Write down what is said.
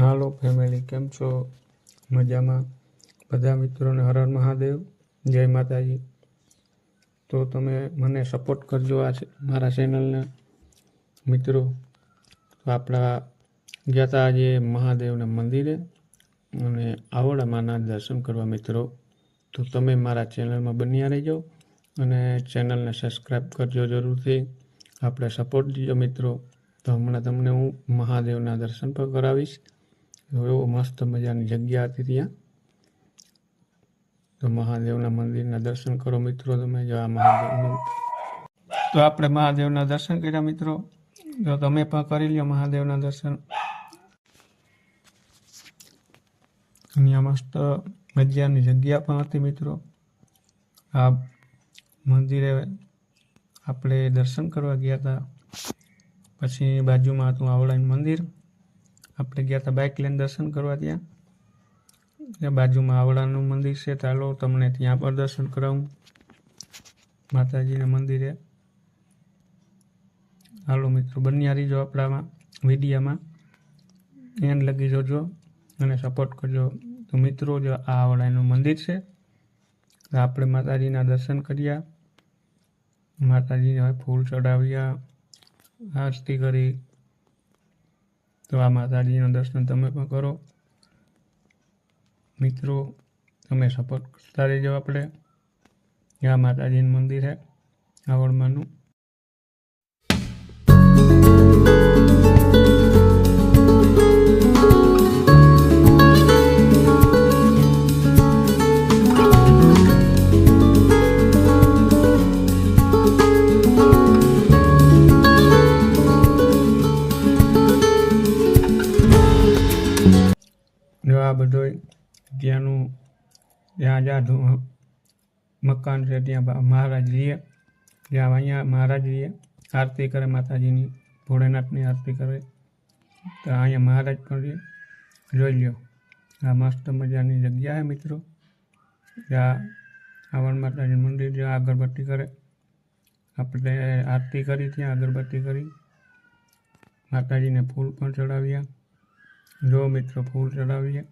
હાલો family, કેમ છો? મજામાં? બધા મિત્રોને હર હર મહાદેવ. જય માતાજી. તો તમે મને સપોર્ટ કરજો આ મારા ચેનલને મિત્રો, તો આપણા ગયા હતા આજે મહાદેવના મંદિરે અને આવડામાંના દર્શન કરવા મિત્રો. તો તમે મારા ચેનલમાં બન્યા રહેજો અને ચેનલને સબસ્ક્રાઈબ કરજો જરૂરથી. આપણે સપોર્ટ દીજો મિત્રો. તો હમણાં તમને હું મહાદેવના દર્શન પણ કરાવીશ. એવો મસ્ત મજાની જગ્યા હતી ત્યાં. તો મહાદેવના મંદિરના દર્શન કરો મિત્રો, તમે જો આ મહાદેવનું. તો આપણે મહાદેવના દર્શન કર્યા મિત્રો. જો તમે પણ કરી લ્યો મહાદેવના દર્શન. અહીંયા મસ્ત મજાની જગ્યા પણ હતી મિત્રો. આ મંદિરે આપણે દર્શન કરવા ગયા હતા. પછી બાજુમાં હતું આવડાનું મંદિર. આપણે ગયા હતા બાઇક લઈને દર્શન કરવા ત્યાં. બાજુમાં આવડાનું મંદિર છે ચાલો તમને ત્યાં પર દર્શન કરાવું. માતાજીના મંદિરે. હાલો મિત્રો, બન્યા રહીજો આપણામાં, વિડીયામાં. એન લગી જોજો અને સપોર્ટ કરજો. તો મિત્રો, જો આ આવડાનું મંદિર છે આપણે માતાજીના દર્શન કર્યા. માતાજીને ફૂલ ચડાવ્યા, આરતી કરી. તો આ માતાજીના દર્શન તમે પણ કરો. મિત્રો, તમે સપોર્ટ કરતા રહેજો આપણે. આ માતાજીનું મંદિર છે, આવડમાંનું. આ બધો ત્યાંનું ત્યાં જ્યાં મકાન છે ત્યાં મહારાજ રહીએ જ્યાં અહીંયા મહારાજ રહીએ આરતી કરે માતાજીની, ભોળેનાથની આરતી કરે. તો અહીંયા મહારાજ પણ રહીએ જોઈ લ્યો, આ મસ્ત મજાની જગ્યા છે મિત્રો. જ્યાં આવણ માતાજી મંદિર જ્યાં અગરબત્તી કરે. આપણે આરતી કરી ત્યાં અગરબત્તી કરી. માતાજીને ફૂલ પણ ચડાવ્યા. જો મિત્રો, ફૂલ ચડાવીએ.